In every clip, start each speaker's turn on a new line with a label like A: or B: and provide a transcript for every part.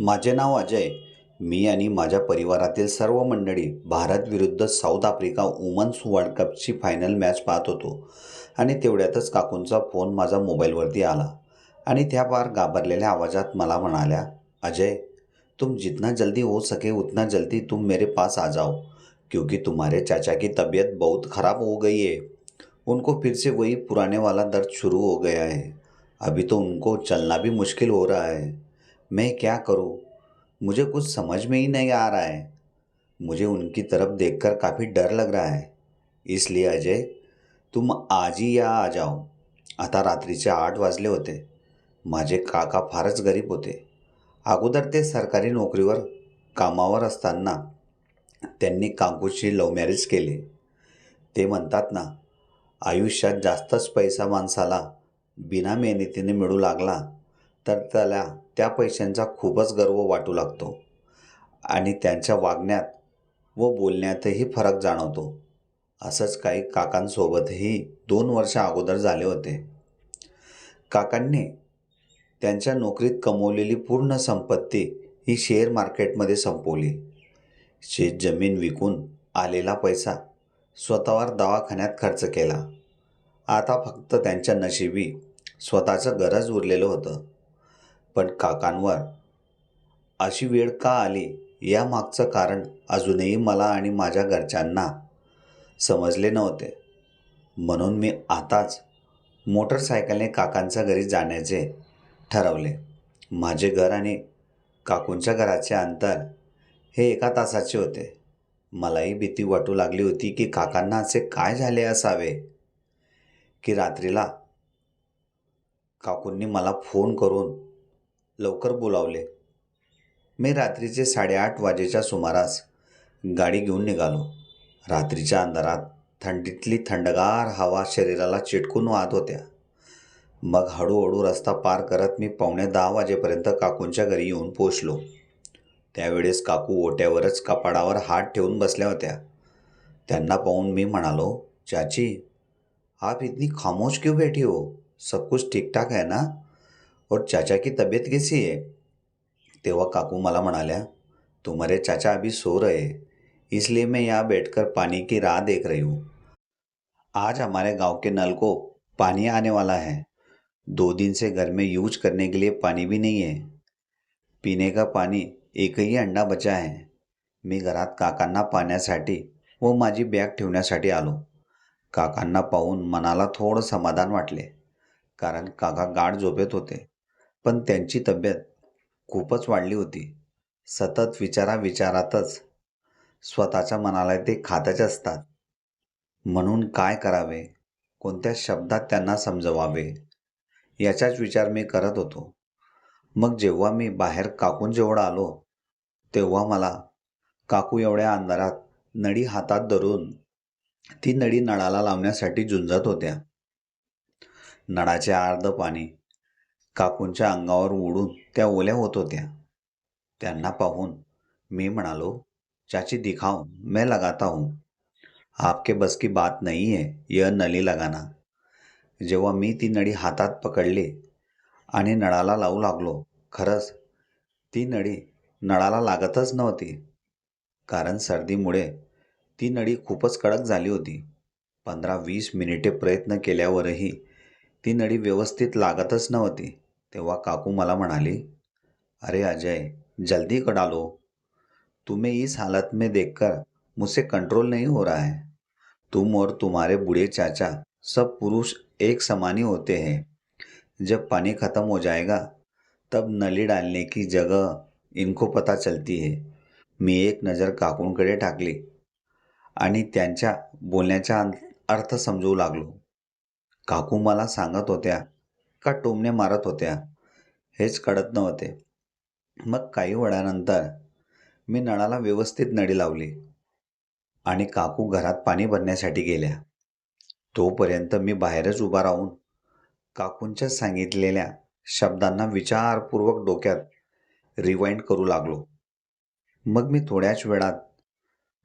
A: माझे नाव अजय. मी आणि माझ्या परिवारातील सर्व मंडळी भारत विरुद्ध साऊथ आफ्रिका वुमन्स वर्ल्ड कपची फायनल मॅच पाहत होतो आणि तेवढ्यातच काकूंचा फोन माझा मोबाईलवरती आला आणि त्या फार घाबरलेल्या आवाजात मला म्हणाल्या अजय तुम जितना जल्दी हो सके उतना जल्दी तुम मेरे पास आ जाओ क्योंकि तुम्हारे चाचा की तबीयत बहुत ख़राब हो गई है। उनको फिर से वही पुराने वाला दर्द शुरू हो गया है। अभी तो उनको चलना भी मुश्किल हो रहा है। मैं क्या करूं? मुझे कुछ समझ में ही नहीं आ रहा है। मुझे उनकी तरफ देखकर काफ़ी डर लग रहा है। इसलिए अजय तुम आज ही या आ जाओ। आता रात्रीचे आठ वाजले होते। माझे काका फारच गरीब होते। अगोदर ते सरकारी नोकरीवर कामावर असताना त्यांनी काकूशी लव्ह मॅरेज केले. ते म्हणतात ना आयुष्यात जास्तच पैसा माणसाला बिना मेहनतीने मिळू लागला. तर त्याला त्या पैशांचा खूपच गर्व वाटू लागतो. आणि त्यांच्या वागण्यात व बोलण्यातही फरक जाणवतो. असंच काही काकांसोबतही दोन वर्ष अगोदर झाले होते. काकांनी त्यांच्या नोकरीत कमवलेली पूर्ण संपत्ती ही शेअर मार्केटमध्ये संपवली. शेत जमीन विकून आलेला पैसा स्वतःवर दवाखान्यात खर्च केला. आता फक्त त्यांच्या नशिबी स्वतःचं गरज उरलेलं होतं. पण काकांवर. अशी वेळ का आली? यामागचं कारण अजूनही मला आणि माझ्या घरच्यांना समजले नव्हते. म्हणून मी आताच मोटरसायकलने काकांच्या घरी जाण्याचे ठरवले. माझे घर आणि काकूंच्या घराचे अंतर हे एका तासाचे होते. मलाही भीती वाटू लागली होती की काकांना असे काय झाले असावे? की रात्रीला काकूंनी मला फोन करून लवकर बोलावले. मी रात्रीचे साडेआठ वाजेच्या सुमारास गाडी घेऊन निघालो. रात्रीच्या अंधारात थंडीतली थंडगार हवा शरीराला चिटकून वाहत होत्या. मग हळूहळू रस्ता पार करत मी पावणे दहा वाजेपर्यंत काकूंच्या घरी येऊन पोचलो त्यावेळेस काकू ओट्यावरच कपाडावर हात ठेवून बसल्या होत्या. त्यांना पाहून मी म्हणालो चाची आप इतनी खामोश क्यों बैठी हो? सब कुछ ठीक ठाक है ना? और चाचा की तबीयत कैसी है? तेव्हा काकू मला म्हणाल्या, तुम्हारे चाचा अभी सो रहे इसलिए मैं यहाँ बैठकर पानी की राह देख रही हूँ। आज हमारे गाँव के नल को पानी आने वाला है। दो दिन से घर में यूज़ करने के लिए पानी भी नहीं है। पीने का पाणी एकही अंडा बचा आहे मी घरात काकांना पाण्यासाठी व माझी बॅग ठेवण्यासाठी आलो. काकांना पाहून मनाला थोडं समाधान वाटले, कारण काका गाढ झोपेत होते. पण त्यांची तब्येत खूपच वाढली होती. सतत विचारा विचारातच स्वतःच्या मनाला ते खातच असतात. म्हणून काय करावे? कोणत्या शब्दात त्यांना समजवावे? याचाच विचार मी करत होतो. मग जेव्हा मी बाहेर काकूंजवळ आलो तेव्हा मला काकू एवढ्या अंधारात नळी हातात धरून ती नळी नळाला लावण्यासाठी झुंजत होत्या. नळाचे अर्ध पाणी काकूंच्या अंगावर उडून त्या ओल्या होत होत्या. त्यांना पाहून मी म्हणालो चाची दिखाओ मैं लगाता हूँ. आपके बस की बात नहीं है यह नली लगाना. जेव्हा मी ती नळी हातात पकडली आणि नळाला लावू लागलो खरंच ती नळी नळाला लागतच नव्हती. कारण सर्दीमुळे ती नळी खूपच कडक झाली होती. पंधरा वीस मिनिटे प्रयत्न केल्यावरही ती नळी व्यवस्थित लागतच नव्हती. तेव्हा काकू मला म्हणाली अरे अजय जल्दी कटा लो. तुम्हें इस हालत में देखकर मुझसे कंट्रोल नहीं हो रहा है. तुम और तुम्हारे बूढ़े चाचा सब पुरुष एक समान ही होते हैं. जब पानी ख़त्म हो जाएगा तब नली डालने की जगह इनको पता चलती है. मी एक नजर काकूंकडे टाकली आणि त्यांच्या बोलण्याचा अर्थ समजू लागलो. काकू मला सांगत होत्या का टोमणे मारत होत्या. हेच कळत नव्हते. मग काही वेळानंतर मी नळाला व्यवस्थित नळी लावली आणि काकू घरात पाणी भरण्यासाठी गेल्या. तोपर्यंत मी बाहेरच उभा राहून काकूंच्या सांगितलेल्या शब्दांना विचारपूर्वक डोक्यात रिवाइंड करू लागलो. मग मी थोड्याच वेळात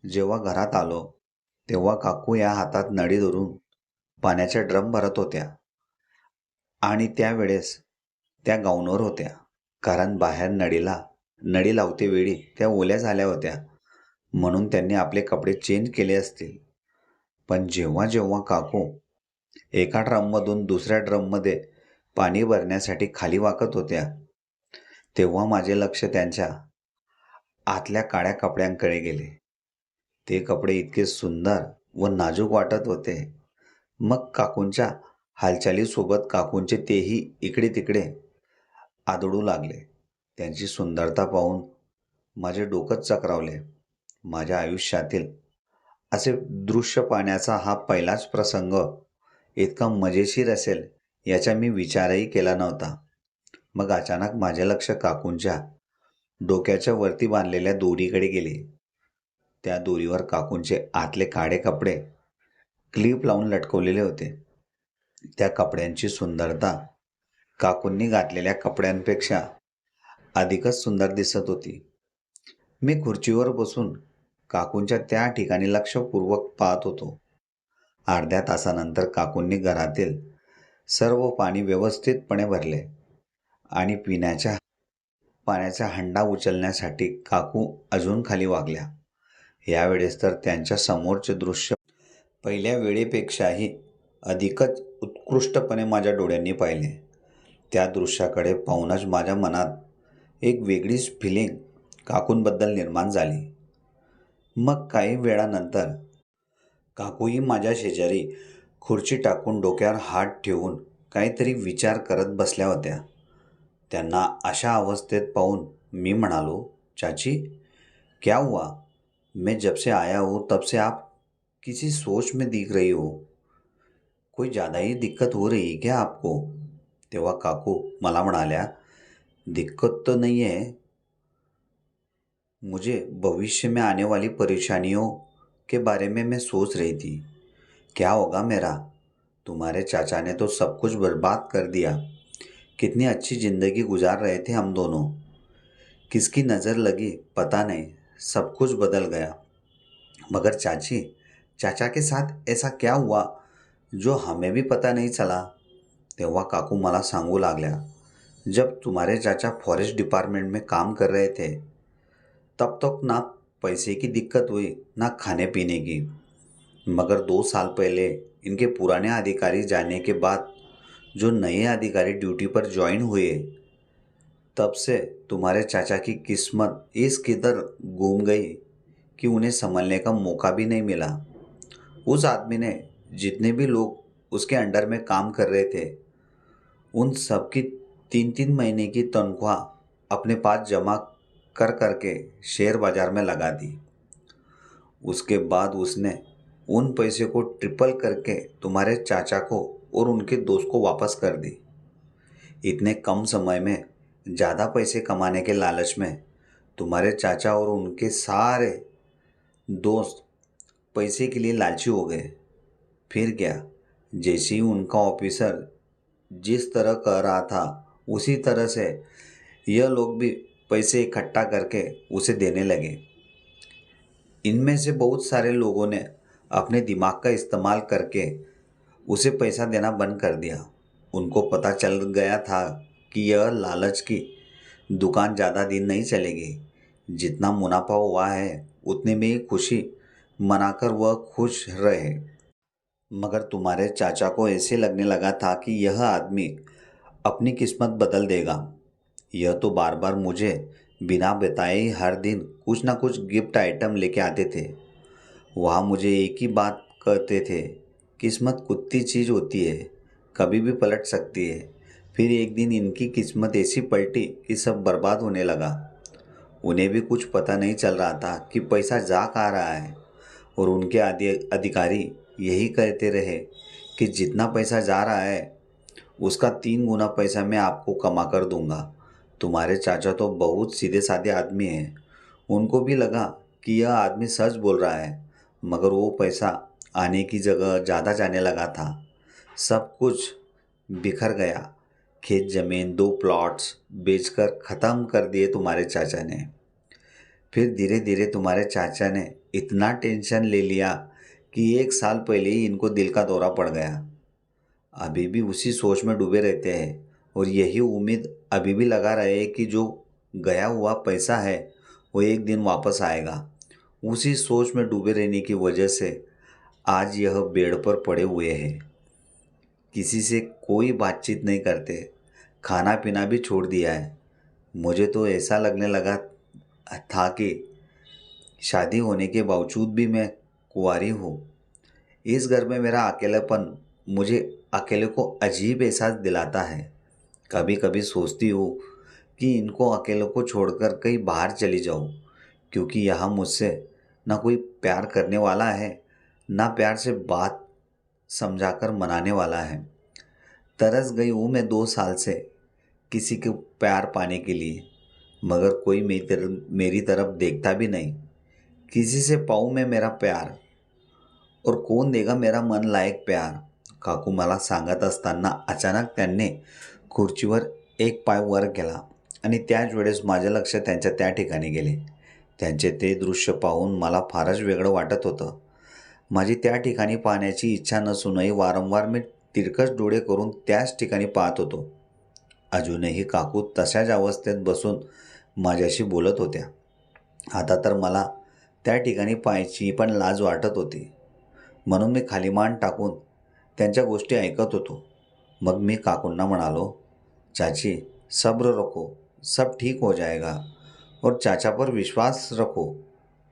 A: जेव्हा घरात आलो तेव्हा काकू या हातात नळी धरून पाण्याचे ड्रम भरत होत्या. आणि त्यावेळेस त्या गाऊनवर होत्या. कारण बाहेर नळीला नळी लावते वेळी त्या ओल्या झाल्या होत्या. म्हणून त्यांनी आपले कपडे चेंज केले असतील. पण जेव्हा जेव्हा काकू एका ड्रममधून दुसऱ्या ड्रममध्ये पाणी भरण्यासाठी खाली वाकत होत्या तेव्हा माझे लक्ष त्यांच्या आतल्या काळ्या कपड्यांकडे गेले. ते कपडे इतके सुंदर व नाजूक वाटत होते. मग काकूंच्या हालचालीसोबत काकूंचे तेही इकडे तिकडे आदळू लागले. त्यांची सुंदरता पाहून माझे डोकंच चक्रावले. माझ्या आयुष्यातील असे दृश्य पाहण्याचा हा पहिलाच प्रसंग इतका मजेशीर असेल याचा मी विचारही केला नव्हता. मग अचानक माझे लक्ष काकूंच्या डोक्याच्या वरती बांधलेल्या दोरीकडे गेले. त्या दोरीवर काकूंचे आतले काळे कपडे क्लिप लावून लटकवलेले होते. त्या कपड्यांची सुंदरता. काकूंनी घातलेल्या कपड्यांपेक्षा अधिकच सुंदर दिसत होती. मी खुर्चीवर बसून काकूंच्या त्या ठिकाणी लक्षपूर्वक पाहत होतो. अर्ध्या तासानंतर काकूंनी घरातील सर्व पाणी व्यवस्थितपणे भरले आणि पिण्याच्या पाण्याचा हंडा उचलण्यासाठी काकू अजून खाली वागल्या. यावेळेस तर त्यांच्या समोरचे दृश्य पहिल्या वेळेपेक्षाही अधिकच उत्कृष्टपणे माझ्या डोळ्यांनी पाहिले. त्या दृश्याकडे पाहूनच माझ्या मनात एक वेगळीच फिलिंग काकूंबद्दल निर्माण झाली. मग काही वेळानंतर काकूही माझ्या शेजारी खुर्ची टाकून डोक्यावर हात ठेवून काहीतरी विचार करत बसल्या होत्या. त्यांना अशा अवस्थेत पाहून मी म्हणालो चाची क्या हुआ? मैं जब से आया हूँ तब से आप किसी सोच में दिख रही हो. कोई ज़्यादा ही दिक्कत हो रही है क्या आपको? तेव्हा काकू मला म्हणाल्या, दिक्कत तो नहीं है मुझे भविष्य में आने वाली परेशानियों के बारे में मैं सोच रही थी. क्या होगा मेरा? तुम्हारे चाचा ने तो सब कुछ बर्बाद कर दिया. कितनी अच्छी ज़िंदगी गुजार रहे थे हम दोनों. किसकी नज़र लगी पता नहीं. सब कुछ बदल गया. मगर चाची, चाचा के साथ ऐसा क्या हुआ? जो हमें भी पता नहीं चला, तेव्हा काकू मला सांगू लागल्या, जब तुम्हारे चाचा फॉरेस्ट डिपार्टमेंट में काम कर रहे थे, तब तक ना पैसे की दिक्कत हुई, ना खाने पीने की। मगर दो साल पहले इनके पुराने अधिकारी जाने के बाद, जो नए अधिकारी ड्यूटी पर ज्वाइन हुए, तब से तुम्हारे चाचा की किस्मत इस किधर घूम गई कि उन्हें संभलने का मौका भी नहीं मिला। उस आदमी ने जितने भी लोग उसके अंडर में काम कर रहे थे, उन सब की तीन तीन महीने की तनख्वाह अपने पास जमा कर करके शेयर बाज़ार में लगा दी। उसके बाद उसने उन पैसे को ट्रिपल करके तुम्हारे चाचा को और उनके दोस्त को वापस कर दी। इतने कम समय में ज़्यादा पैसे कमाने के लालच में तुम्हारे चाचा और उनके सारे दोस्त पैसे के लिए लालची हो गए। फिर क्या जैसे ही उनका ऑफिसर जिस तरह कह रहा था, उसी तरह से यह लोग भी पैसे इकट्ठा करके उसे देने लगे। इनमें से बहुत सारे लोगों ने अपने दिमाग का इस्तेमाल करके उसे पैसा देना बंद कर दिया। उनको पता चल गया था कि यह लालच की दुकान ज़्यादा दिन नहीं चलेगी। जितना मुनाफा हुआ है, उतने में ही खुशी मनाकर वह खुश रहे। मगर तुम्हारे चाचा को ऐसे लगने लगा था कि यह आदमी अपनी किस्मत बदल देगा। यह तो बार बार मुझे बिना बताए ही हर दिन कुछ ना कुछ गिफ्ट आइटम लेके आते थे। वहाँ मुझे एक ही बात कहते थे, किस्मत कुत्ती चीज़ होती है, कभी भी पलट सकती है। फिर एक दिन इनकी किस्मत ऐसी पलटी कि सब बर्बाद होने लगा। उन्हें भी कुछ पता नहीं चल रहा था कि पैसा जा कहाँ रहा है और उनके अधिकारी यही कहते रहे कि जितना पैसा जा रहा है, उसका तीन गुना पैसा मैं आपको कमा कर दूँगा। तुम्हारे चाचा तो बहुत सीधे साधे आदमी हैं। उनको भी लगा कि यह आदमी सच बोल रहा है, मगर वो पैसा आने की जगह ज़्यादा जाने लगा था। सब कुछ बिखर गया। खेत ज़मीन, दो प्लॉट्स बेचकर ख़त्म कर दिए तुम्हारे चाचा ने। फिर धीरे धीरे तुम्हारे चाचा ने इतना टेंशन ले लिया कि एक साल पहले ही इनको दिल का दौरा पड़ गया। अभी भी उसी सोच में डूबे रहते हैं और यही उम्मीद अभी भी लगा रहे हैं कि जो गया हुआ पैसा है, वो एक दिन वापस आएगा। उसी सोच में डूबे रहने की वजह से आज यह बेड पर पड़े हुए हैं। किसी से कोई बातचीत नहीं करते। खाना पीना भी छोड़ दिया है। मुझे तो ऐसा लगने लगा था कि शादी होने के बावजूद भी मैं कुंवारी हूँ। इस घर में मेरा अकेलापन मुझे अकेले को अजीब एहसास दिलाता है। कभी कभी सोचती हूँ कि इनको अकेले को छोड़कर कहीं बाहर चली जाऊँ, क्योंकि यहाँ मुझसे ना कोई प्यार करने वाला है, ना प्यार से बात समझाकर मनाने वाला है। तरस गई हूँ मैं दो साल से किसी के प्यार पाने के लिए, मगर कोई मेरी तरफ़ मेरी तरफ़ देखता भी नहीं। किसी से पाऊँ मैं मेरा प्यार? और कोण देगा मेरा मन लायक प्यार? काकू मला सांगत असताना अचानक त्यांनी खुर्चीवर एक पाय वर केला आणि त्याच वेळेस माझे लक्ष त्यांच्या त्या ठिकाणी गेले. त्यांचे ते दृश्य पाहून मला फारच वेगळं वाटत होतं. माझी त्या ठिकाणी पाहण्याची इच्छा नसूनही वारंवार मी तिरकस डोळे करून त्याच ठिकाणी पाहत होतो. अजूनही काकू तशाच अवस्थेत बसून माझ्याशी बोलत होत्या. आता तर मला त्या ठिकाणी पाहायची पण लाज वाटत होती. म्हणून मी खाली मान टाकून त्यांच्या गोष्टी ऐकत होतो. मग मी काकूंना म्हणालो, चाची, सब्र रखो, सब ठीक हो जाएगा और चाचा पर विश्वास रखो,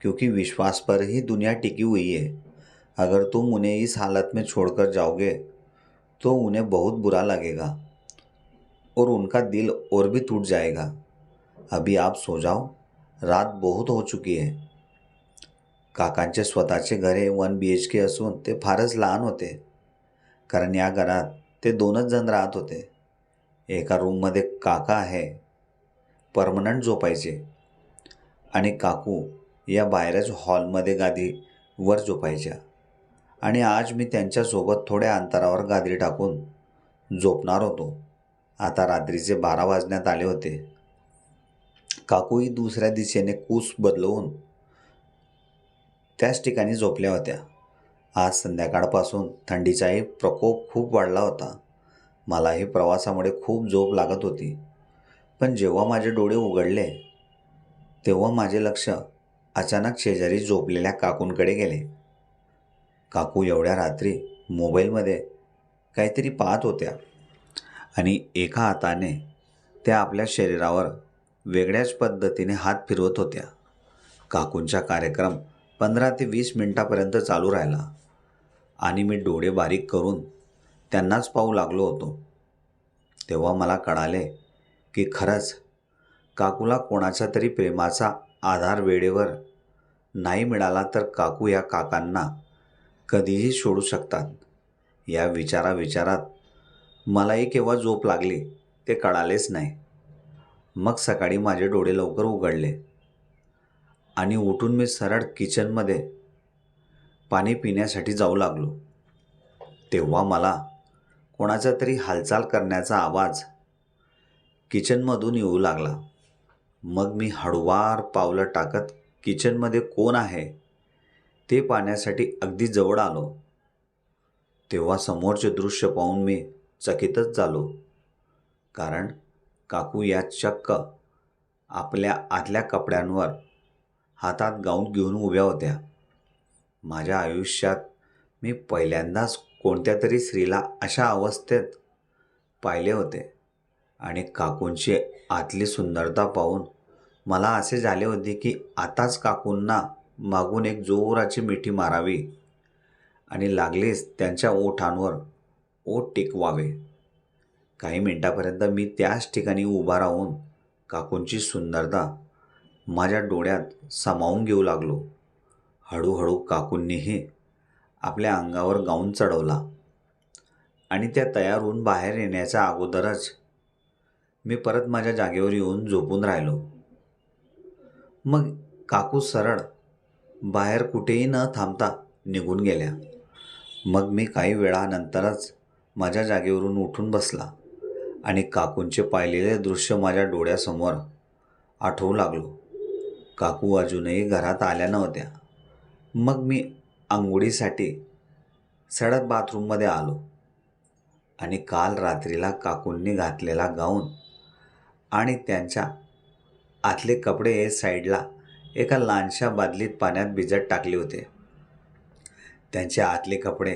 A: क्योंकि विश्वास पर ही दुनिया टिकी हुई है। अगर तुम उन्हें इस हालत में छोड़कर जाओगे तो उन्हें बहुत बुरा लगेगा और उनका दिल और भी टूट जाएगा। अभी आप सो जाओ, रात बहुत हो चुकी है। काकांचे स्वतःचे घरे वन बी एच के असून ते फारच लहान होते. कारण या घरात ते दोनच जण राहत होते. एका रूममध्ये काका आहे. परमनंट झोपायचे. आणि काकू या बाहेरच हॉलमध्ये गादीवर झोपायच्या. आणि आज मी त्यांच्यासोबत थोड्या अंतरावर गादी टाकून झोपणार होतो. आता रात्रीचे बारा वाजण्यात आले होते. काकूही दुसऱ्या दिशेने कूस बदलवून त्याच ठिकाणी झोपल्या होत्या. आज संध्याकाळपासून थंडीचाही प्रकोप खूप वाढला होता. मलाही प्रवासामुळे खूप झोप लागत होती. पण जेव्हा माझे डोळे उघडले तेव्हा माझे लक्ष अचानक शेजारी झोपलेल्या काकूंकडे गेले. काकू एवढ्या रात्री मोबाईलमध्ये काहीतरी पाहत होत्या आणि एका हाताने त्या आपल्या शरीरावर वेगळ्याच पद्धतीने हात फिरवत होत्या. काकूंचा कार्यक्रम पंधरा ते वीस मिनटापर्यंत चालू राहिला. आणि मी डोळे बारीक करून त्यांनाच पाहू लागलो होतो. तेव्हा मला कळाले की खरंच काकूला कोणाच्या तरी प्रेमाचा आधार वेळेवर नाही मिळाला तर काकू या काकांना कधीही सोडू शकतात. या विचारा विचारात मलाही केव्हा झोप लागली ते कळालेच नाही. मग सकाळी माझे डोळे लवकर उघडले. आणि उठून मी सरळ किचनमध्ये पाणी पिण्यासाठी जाऊ लागलो. तेव्हा मला कोणाचा तरी हालचाल करण्याचा आवाज किचनमधून येऊ लागला. मग मी हळूवार पावलं टाकत किचनमध्ये कोण आहे ते पाहण्यासाठी अगदी जवळ आलो. तेव्हा समोरचे दृश्य पाहून मी चकितच झालो. कारण काकू या चक्क आपल्या आतल्या कपड्यांवर हातात गाऊन घेऊन उभ्या होत्या. माझ्या आयुष्यात मी पहिल्यांदाच कोणत्या तरी स्त्रीला अशा अवस्थेत पाहिले होते आणि काकूंची आतली सुंदरता पाहून मला असे झाले होते की आताच काकूंना मागून एक जोराची मिठी मारावी आणि लागलीच त्यांच्या ओठांवर ओठ टिकवावे. काही मिनटापर्यंत मी त्याच ठिकाणी उभा राहून काकूंची सुंदरता माझ्या डोळ्यात सामावून घेऊ लागलो. हळूहळू काकूंनीही आपल्या अंगावर गाऊन चढवला आणि त्या तयार होऊन बाहेर येण्याच्या अगोदरच मी परत माझ्या जागेवर येऊन झोपून राहिलो. मग काकू सरळ बाहेर कुठेही न थांबता निघून गेल्या. मग मी काही वेळानंतरच माझ्या जागेवरून उठून बसला आणि काकूंचे पाहिलेले दृश्य माझ्या डोळ्यासमोर आठवू लागलो. काकू अजूनही घरात आल्या नव्हत्या. मग मी आंघोळीसाठी सडक बाथरूममध्ये आलो आणि काल रात्रीला काकूंनी घातलेला गाऊन आणि त्यांच्या आतले कपडे साईडला एका लहानशा बादलीत पाण्यात भिजत टाकले होते. त्यांचे आतले कपडे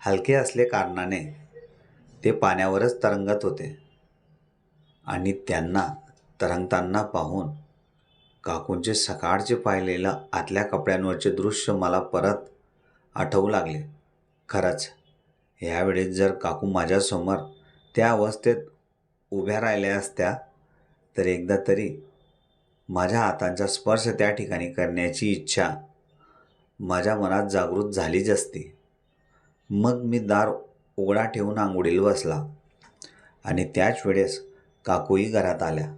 A: हलके असले कारणाने ते पाण्यावरच तरंगत होते आणि त्यांना तरंगताना पाहून काकूंचे सकाळचे पाहिलेलं आतल्या कपड्यांवरचे दृश्य मला परत आठवू लागले. खरंच ह्यावेळेस जर काकू माझ्यासमोर त्या अवस्थेत उभ्या राहिल्या असत्या तर एकदा तरी माझ्या हातांचा स्पर्श त्या ठिकाणी करण्याची इच्छा माझ्या मनात जागृत झालीच असती. मग मी दार उघडा ठेवून आंघोळीला बसला आणि त्याच वेळेस काकूही घरात आल्या.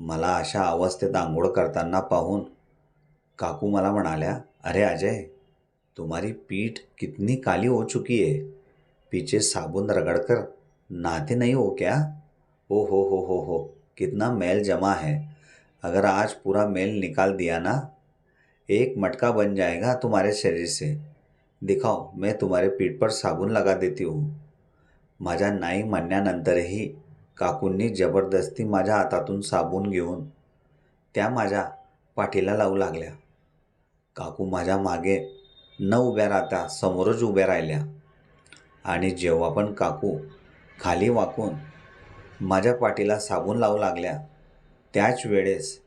A: मला अशा अवस्थेत आंघोळ करताना पाहून काकू मला म्हणाल्या, अरे अजय, तुम्हारी पीठ कितनी काली हो चुकी है. पीछे साबुन रगड़कर नहाते नहीं हो क्या? ओ हो हो हो हो कितना मैल जमा है. अगर आज पूरा मैल निकाल दिया ना, एक मटका बन जाएगा तुम्हारे शरीर से. दिखाओ, मैं तुम्हारे पीठ पर साबुन लगा देती हूँ. माझ्या नाही म्हणण्यानंतरही काकूंनी जबरदस्ती माझ्या हातातून साबून घेऊन त्या माझ्या पाठीला लावू लागल्या. काकू माझ्या मागे न उभ्या राहता समोरच उभ्या राहिल्या आणि जेव्हा पण काकू खाली वाकून माझ्या पाठीला साबून लावू लागल्या त्याच वेळेस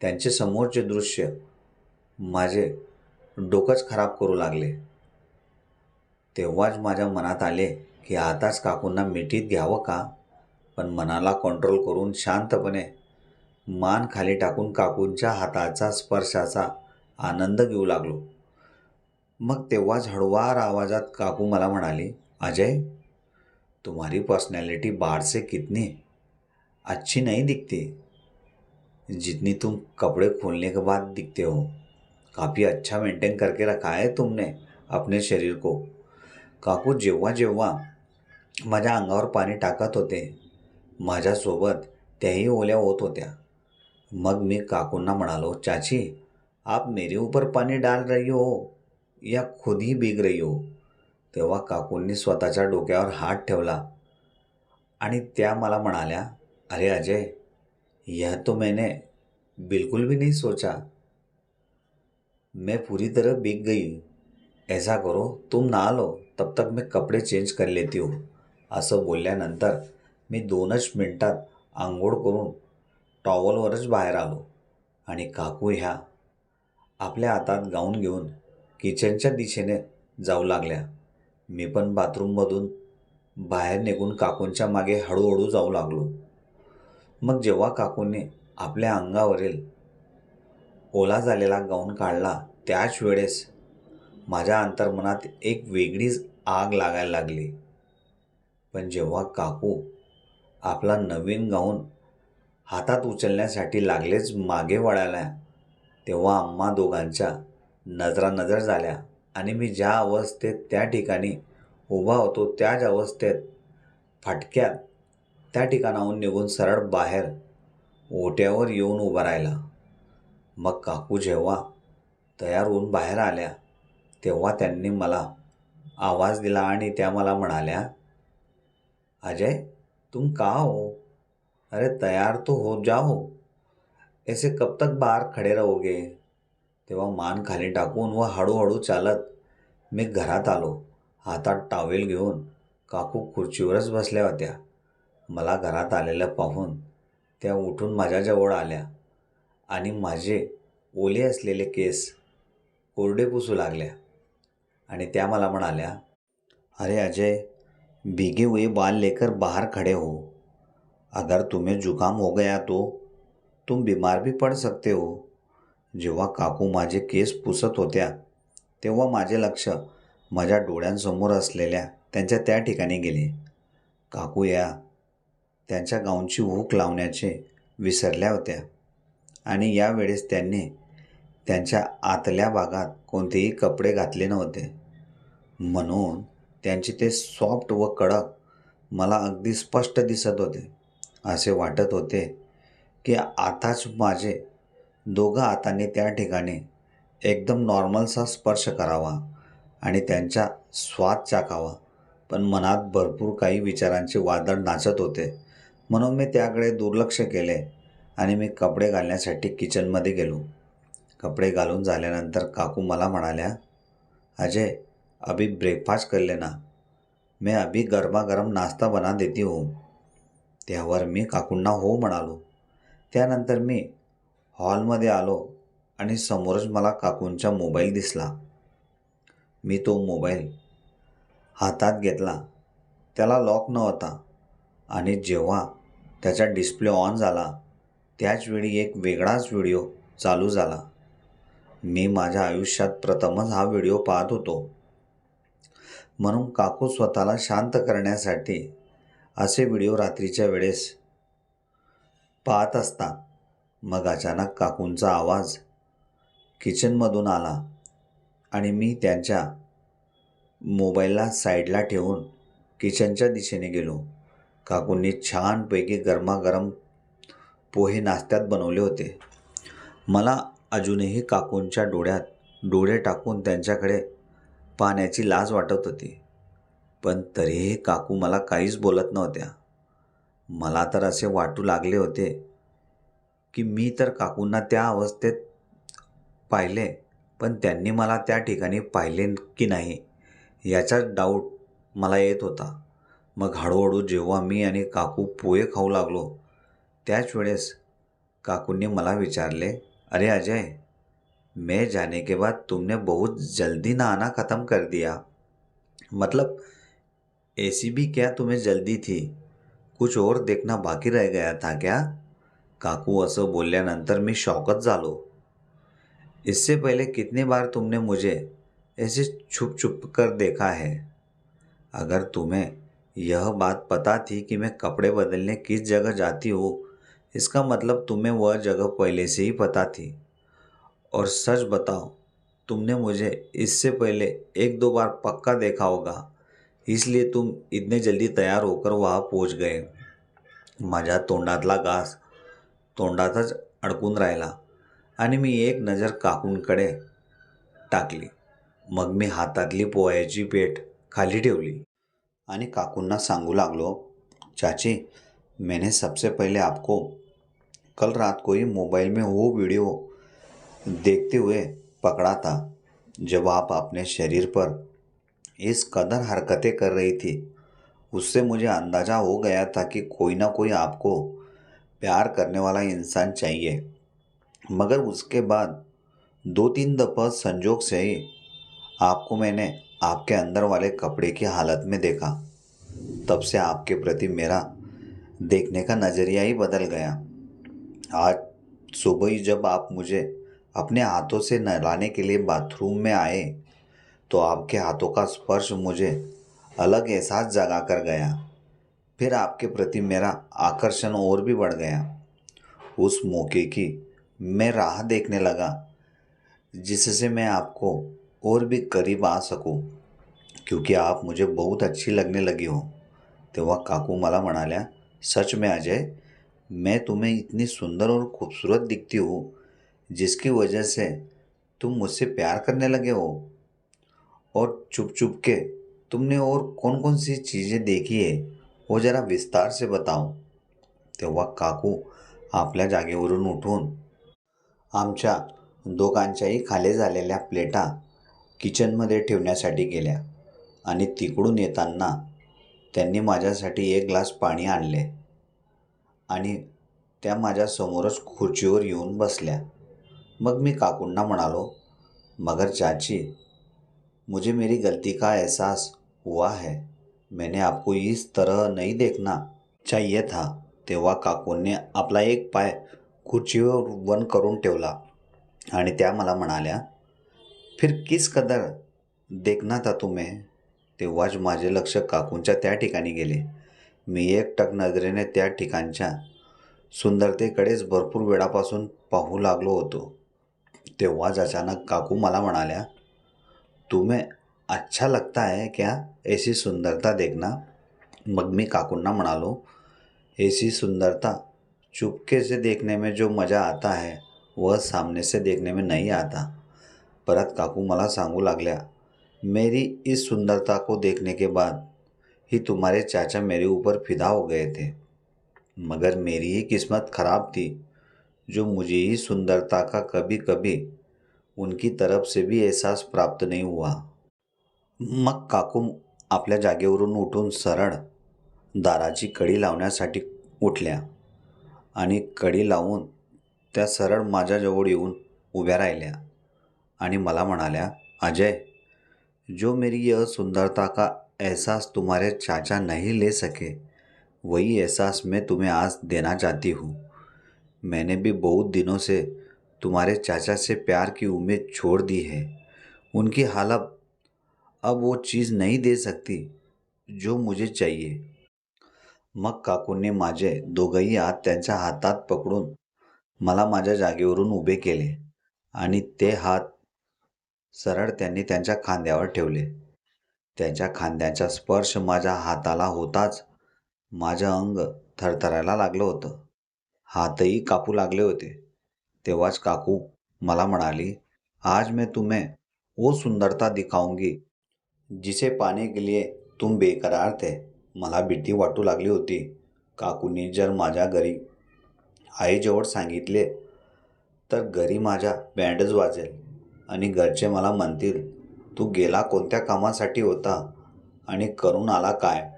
A: त्यांचे समोरचे दृश्य माझे डोकंच खराब करू लागले. तेव्हाच माझ्या मनात आले की आताच काकूंना मिठीत घ्यावं का? पण मनाला कंट्रोल करून शांतपणे मान खाली टाकून काकूंच्या हाताचा स्पर्शाचा आनंद घेऊ लागलो. मग तेव्हाच हळुवार आवाजात काकू मला म्हणाली अजय तुम्हारी पर्सनैलिटी बाहर से कितनी अच्छी नहीं दिखती. जितनी तुम कपड़े खोलने के बाद दिखते हो. काफ़ी अच्छा मेंटेन करके रखा है तुमने अपने शरीर को. काकू जेव्हा जेव्हा माझ्या अंगावर पाणी टाकत होते माझ्यासोबत त्याही ओल्या होत होत्या. मग मी काकूंना म्हणालो चाची आप मेरे ऊपर पाणी डाल रही हो या खुद ही रही हो? तेव्हा काकूंनी स्वतःच्या डोक्यावर हात ठेवला आणि त्या मला म्हणाल्या अरे अजय यह तो मैंने बिल्कुल भी नहीं सोचा. मैं पूरी तरह बिक गई ऐसा करो तुम ना लो तब तक मैं कपडे चेंज कर लेती हूँ असं बोलल्यानंतर मी दोनच मिनटात आंघोळ करून टॉवलवरच बाहेर आलो आणि काकू ह्या आपल्या हातात गाऊन घेऊन किचनच्या दिशेने जाऊ लागल्या. मी पण बाथरूममधून बाहेर निघून काकूंच्या मागे हळूहळू जाऊ लागलो. मग जेव्हा काकूंनी आपल्या अंगावरील ओला झालेला गाऊन काढला त्याच वेळेस माझ्या अंतर्मनात एक वेगळीच आग लागायला लागली. पण जेव्हा काकू आपला नवीन गाऊन हातात उचलण्यासाठी लागलेच मागे वळाल्या तेव्हा आम्हा दोघांच्या नजरा नजर झाल्या आणि मी ज्या अवस्थेत त्या ठिकाणी उभा होतो त्याच अवस्थेत फाटक्यात त्या ठिकाणाहून निघून सरळ बाहेर ओट्यावर येऊन उभा राहिला. मग काकू जेव्हा तयार होऊन बाहेर आल्या तेव्हा त्यांनी मला आवाज दिला आणि त्या मला म्हणाल्या अजय तुम कहाँ हो? अरे तैयार तो हो जाओ। ऐसे कब तक बाहेर खड़े रहोगे? तेव्हा मान खाली टाकून व हळूहळू चालत मी घरात आलो. हातात टावेल घेऊन काकू खुर्चीवरच बसल्या होत्या. मला घरात आलेलं पाहून त्या उठून माझ्याजवळ आल्या आणि माझे ओले असलेले केस कोरडे पुसू लागल्या आणि त्या मला म्हणाल्या अरे अजय भीगे हुए बाल लेकर बाहर खड़े हो। अगर तुम्हें जुकाम हो गया तो तुम बीमार भी पड़ सकते हो। जेव्हा काकू माझे केस पुसत होत्या तेव्हा माझे लक्ष माझ्या डोळ्यांसमोर असलेल्या त्यांच्या त्या ठिकाणी गेले. काकू या त्यांच्या गाऊनची हुक लावण्याचे विसरल्या होत्या आणि यावेळेस त्यांनी त्यांच्या आतल्या भागात कोणतेही कपडे घातले नव्हते. म्हणून त्यांचे ते सॉफ्ट व कडक मला अगदी स्पष्ट दिसत होते. असे वाटत होते की आताच माझे दोघं हातांनी त्या ठिकाणी एकदम नॉर्मलचा स्पर्श करावा आणि त्यांचा स्वाद चाकावा पण मनात भरपूर काही विचारांचे वादळ नाचत होते. म्हणून मी त्याकडे दुर्लक्ष केले आणि मी कपडे घालण्यासाठी किचनमध्ये गेलो. कपडे घालून झाल्यानंतर काकू मला म्हणाल्या अजय अभी ब्रेकफास्ट कर लेना। मैं अभी गरमागरम नाश्ता बना देती हूँ। त्यावर मी काकूंना हो म्हणालो त्यानंतर मी हॉलमध्ये आलो आणि समोरच मला काकूंचा मोबाईल दिसला. मी तो मोबाईल हातात घेतला. त्याला लॉक नव्हता आणि जेव्हा त्याचा डिस्प्ले ऑन झाला त्याचवेळी एक वेगळाच व्हिडिओ चालू झाला. मी माझ्या आयुष्यात प्रथमच हा व्हिडिओ पाहत होतो. म्हणून काकू स्वतःला शांत करण्यासाठी असे व्हिडिओ रात्रीच्या वेळेस पाहत असता मग अचानक काकूंचा आवाज किचनमधून आला आणि मी त्यांच्या मोबाईलला साईडला ठेवून किचनच्या दिशेने गेलो. काकूंनी छानपैकी गरमागरम पोहे नाश्त्यात बनवले होते. मला अजूनही काकूंच्या डोळ्यात डोळे टाकून त्यांच्याकडे पाहण्याची लाज वाटत होती. पण तरीही काकू मला काहीच बोलत नव्हत्या. मला तर असे वाटू लागले होते की मी तर काकूंना त्या अवस्थेत पाहिले पण त्यांनी मला त्या ठिकाणी पाहिले की नाही याचाच डाऊट मला येत होता. मग हळूहळू जेव्हा मी आणि काकू पोहे खाऊ लागलो त्याच वेळेस काकूंनी मला विचारले अरे अजय मैं जाने के बाद तुमने बहुत जल्दी नहाना ख़त्म कर दिया। मतलब ऐसी भी क्या तुम्हें जल्दी थी? कुछ और देखना बाकी रह गया था क्या? काकू असं बोलल्यानंतर मी शॉकच झालो। इससे पहले कितनी बार तुमने मुझे ऐसे छुप छुप कर देखा है? अगर तुम्हें यह बात पता थी कि मैं कपड़े बदलने किस जगह जाती हूँ, इसका मतलब तुम्हें वह जगह पहले से ही पता थी। और सच बताओ तुमने मुझे इससे पहले एक दो बार पक्का देखा होगा इसलिए तुम इतने जल्दी तयार होकर वहाँ पोच गए। माझ्या तोंडातला घास तोंडातच अडकून राहिला आणि मी एक नजर काकूंकडे टाकली. मग मी हातातली पोह्याची पेट खाली ठेवली आणि काकूंना सांगू लागलो चाची मैंने सबसे पहले आपको कल रात को ही मोबाइल में वो वीडियो देखते हुए पकड़ा था जब आप अपने शरीर पर इस कदर हरकतें कर रही थी। उससे मुझे अंदाज़ा हो गया था कि कोई ना कोई आपको प्यार करने वाला इंसान चाहिए। मगर उसके बाद दो तीन दफ़ा संजोग से ही आपको मैंने आपके अंदर वाले कपड़े की हालत में देखा। तब से आपके प्रति मेरा देखने का नज़रिया ही बदल गया। आज सुबह ही जब आप मुझे अपने हाथों से नहलाने के लिए बाथरूम में आए तो आपके हाथों का स्पर्श मुझे अलग एहसास जगा कर गया। फिर आपके प्रति मेरा आकर्षण और भी बढ़ गया। उस मौके की मैं राह देखने लगा, जिससे मैं आपको और भी करीब आ सकूँ, क्योंकि आप मुझे बहुत अच्छी लगने लगी हो। तेव्हा काकू मला म्हणाल्या, सच में अजय, मैं तुम्हें इतनी सुंदर और खूबसूरत दिखती हूँ जिसकी वजह से तुम मुझसे प्यार करने लगे हो। और चुप चुप के तुमने और कौन कौन सी चीज़ें देखी है वो जरा विस्तार से बताओ। तेव्हा काकू आपल्या जागेवरून उठून आमच्या दोघांच्याही खाली झालेल्या प्लेटा किचनमध्ये ठेवण्यासाठी गेल्या आणि तिकडून येताना त्यांनी माझ्यासाठी एक ग्लास पाणी आणले आणि त्या माझ्यासमोरच खुर्चीवर येऊन बसल्या. मग मी काकूंना म्हणालो मगर चाची मुझे मेरी गलती का एहसास हुआ है? मैंने आपको इस तरह नहीं देखना चाहिए था तेव्हा काकूंनी आपला एक पाय खुर्चीवर वन करून ठेवला आणि त्या मला म्हणाल्या फिर किस कदर देखना था तुम्हें? तेव्हाच माझे लक्ष काकूंच्या त्या ठिकाणी गेले. मी एकटक नजरेने त्या ठिकाणच्या सुंदरतेकडेच भरपूर वेळापासून पाहू लागलो होतो. तेव्हाच अचानक काकू मला म्हणाल्या, तुम्हें अच्छा लगता है क्या ऐसी सुंदरता देखना? मग मी काकूंना म्हणालो, ऐसी सुंदरता चुपके से देखने में जो मज़ा आता है, वह सामने से देखने में नहीं आता. परत काकू मला सांगू लागल्या, मेरी इस सुंदरता को देखने के बाद ही तुम्हारे चाचा मेरे ऊपर फिदा हो गए थे, मगर मेरी ही किस्मत ख़राब थी जो मुझे ही सुंदरता का कभी कभी उनकी तरफ से भी एहसास प्राप्त नहीं हुआ। मग काकू आपल्या जागेवरून उठून सरळ दाराची कडी लावण्यासाठी उठल्या आणि कडी लावून त्या सरळ माझ्याजवळ येऊन उभ्या राहिल्या आणि मला म्हणाल्या अजय जो मेरी यह सुंदरता का एहसास तुम्हारे चाचा नहीं ले सके वही एहसास मैं तुम्हें आज देना चाहती हूँ. मैंने भी बहुत दिनों से तुम्हारे चाचा से प्यार की उम्मीद छोड़ दी है। उनकी हालत अब वो चीज़ नहीं दे सकती जो मुझे चाहिए। मग काकूंनी माझे दोघंही हात त्यांच्या हातात पकडून मला माझ्या जागेवरून उभे केले आणि ते हात सरळ त्यांनी त्यांच्या खांद्यावर ठेवले. त्यांच्या खांद्याचा स्पर्श माझ्या हाताला होताच माझं अंग थरथरायला लागलं होतं. हातही कापू लागले होते. तेव्हाच काकू मला म्हणाली आज मैं तुम्हें वो सुंदरता दिखाऊंगी जिसे पाने के लिए तुम बेकरार थे। मला भीती वाटू लागली होती. काकूंनी जर माझ्या घरी आईजवळ सांगितले तर घरी माझ्या बँडच वाजेल आणि घरचे मला म्हणतील तू गेला कोणत्या कामासाठी होता आणि करून आला काय?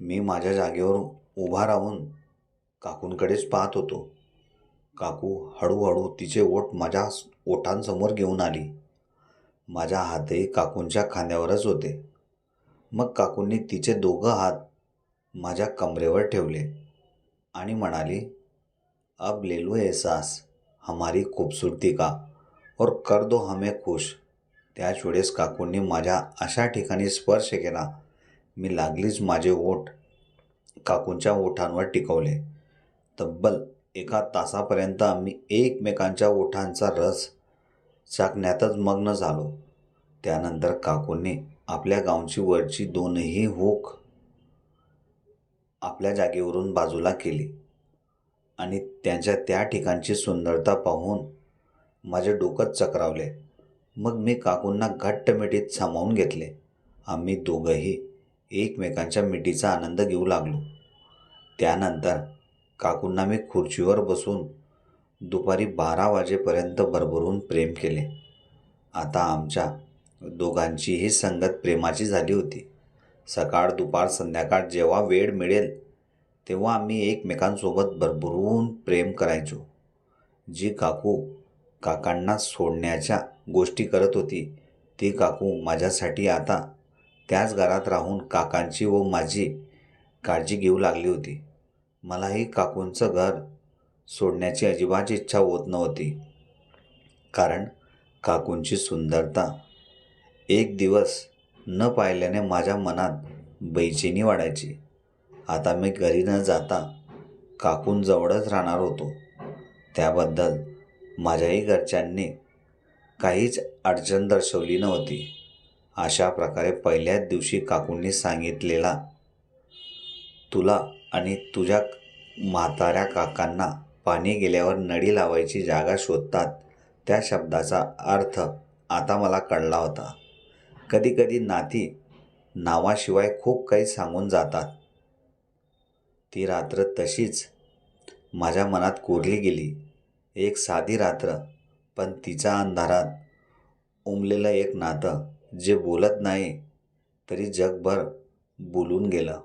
A: मी माझ्या जागेवर उभा राहून काकूंकडेच पाहत होतो. काकू हळूहळू तिचे ओठ माझ्या ओठांसमोर घेऊन आली. माझ्या हातही काकूंच्या खांद्यावरच होते. मग काकूंनी तिचे दोघं हात माझ्या कमरेवर ठेवले आणि म्हणाली अब ले लो एहसास हमारी खूबसूरती का? और कर दो हमें खुश. त्याच वेळेस काकूंनी माझ्या अशा ठिकाणी स्पर्श केला. मी लागलीच माझे ओठ काकूंच्या ओठांवर टिकवले. तब्बल एका तासापर्यंत आम्ही एकमेकांच्या ओठांचा रस चाकण्यातच मग्न झालो. त्यानंतर काकूंनी आपल्या गावची वरची दोनही हूक आपल्या जागेवरून बाजूला केली आणि त्यांच्या त्या ठिकाणची सुंदरता पाहून माझे डोकंच चक्रावले. मग मी काकूंना घट्ट मिठीत सामावून घेतले. आम्ही दोघंही एकमेकांच्या मिठीचा आनंद घेऊ लागलो. त्यानंतर काकूंना मी खुर्चीवर बसून दुपारी बारा वाजेपर्यंत भरभरून प्रेम केले. आता आमच्या दोघांचीही संगत प्रेमाची झाली होती. सकाळ दुपार संध्याकाळ जेव्हा वेळ मिळेल तेव्हा आम्ही एकमेकांसोबत भरभरून प्रेम करायचो. जी काकू काकांना सोडण्याच्या गोष्टी करत होती ती काकू माझ्यासाठी आता त्याच घरात राहून काकांची व माझी काळजी घेऊ लागली होती. मलाही काकूंचं घर सोडण्याची अजिबात इच्छा होत नव्हती. कारण काकूंची सुंदरता एक दिवस न पाहिल्याने माझ्या मनात बैचेनी वाढायची. आता मी घरी न जाता काकूंजवळच राहणार होतो. त्याबद्दल माझ्याही घरच्यांनी काहीच अडचण दर्शवली नव्हती. अशा प्रकारे पहिल्याच दिवशी काकूंनी सांगितलेला तुला आणि तुझ्या म्हाताऱ्या काकांना पाणी गेल्यावर नळी लावायची जागा शोधतात. त्या शब्दाचा अर्थ आता मला कळला होता. कधीकधी नाती नावाशिवाय खूप काही सांगून जातात. ती रात्र तशीच माझ्या मनात कोरली गेली. एक साधी रात्र पण तिच्या अंधारात उमलेलं एक नातं जे बोलत नाही तरी जगभर बोलून गेलं.